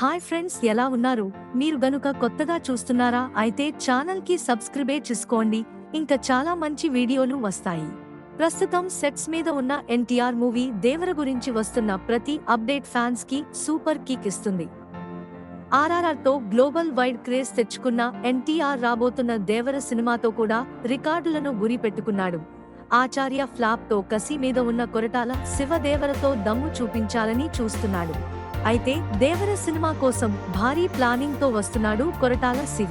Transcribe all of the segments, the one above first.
Hi friends ఎలా ఉన్నారు? మీరు గనుక కొత్తగా చూస్తున్నారా అయితే ఛానల్కి సబ్స్క్రైబే చేసుకోండి. ఇంకా చాలా మంచి వీడియోలు వస్తాయి. ప్రస్తుతం సెట్స్ మీద ఉన్న ఎన్టీఆర్ మూవీ దేవర గురించి వస్తున్న ప్రతి అప్డేట్ ఫ్యాన్స్కి సూపర్ కిక్ ఇస్తుంది. ఆర్ఆర్ఆర్తో గ్లోబల్ వైడ్ క్రేజ్ తెచ్చుకున్న ఎన్టీఆర్ రాబోతున్న దేవర సినిమాతో కూడా రికార్డులను గురి పెట్టుకున్నాడు ఆచార్య ఫ్లాప్తో కసి మీద ఉన్న కొరటాల శివదేవరతో దమ్ము చూపించాలని చూస్తున్నాడు. అయితే దేవర సినిమా కోసం భారీ ప్లానింగ్తో వస్తున్నాడు కొరటాల శివ.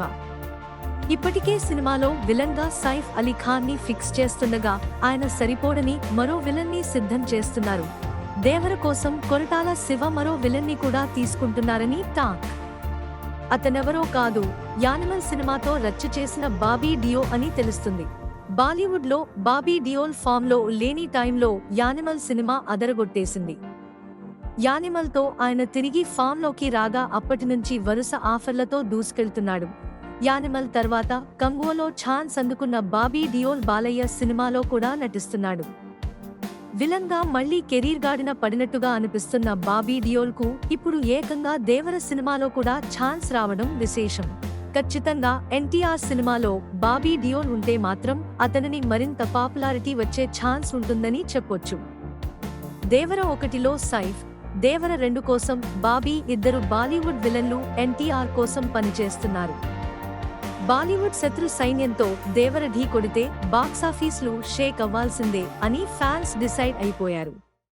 ఇప్పటికే సినిమాలో విలన్గా సైఫ్ అలీ ని ఫిక్స్ చేస్తుండగా ఆయన సరిపోడని మరో విలన్ని సిద్ధం చేస్తున్నారు. దేవర కోసం కొరటాల శివ మరో విలన్ని కూడా తీసుకుంటున్నారని టాక్. అతనెవరో కాదు. యానిమల్ సినిమాతో రచ్చ చేసిన బాబీ డియో అని తెలుస్తుంది. బాలీవుడ్లో బాబీ డియోల్ ఫామ్లో లేని టైంలో యానిమల్ సినిమా అదరగొట్టేసింది. యానిమల్తో ఆయన తిరిగి ఫామ్లోకి రాగా అప్పటి నుంచి వరుస ఆఫర్లతో దూసుకెళ్తున్నాడు. యానిమల్ తర్వాత కంగువలో ఛాన్స్ అందుకున్న బాబీ డియోల్ బాలయ్య సినిమాలో కూడా నటిస్తున్నాడు. విలన్గా మళ్ళీ కెరీర్ గాడిన పడినట్టుగా అనిపిస్తున్న బాబీ డియోల్కు ఇప్పుడు ఏకంగా దేవర సినిమాలో కూడా ఛాన్స్ రావడం విశేషం. ఖచ్చితంగా ఎన్టీఆర్ సినిమాలో బాబీ డియోల్ ఉంటే మాత్రం అతనిని మరింత పాపులారిటీ వచ్చే ఛాన్స్ ఉంటుందని చెప్పొచ్చు. దేవర ఒకటిలో సైఫ్ దేవర రెండు కోసం బాబీ ఇద్దరు బాలీవుడ్ విలన్లు ఎన్టీఆర్ కోసం పనిచేస్తున్నారు. బాలీవుడ్ శత్రు సైన్యంతో దేవర ఢీ కొడితే బాక్సాఫీస్లు షేక్ అవ్వాల్సిందే అని ఫ్యాన్స్ డిసైడ్ అయిపోయారు.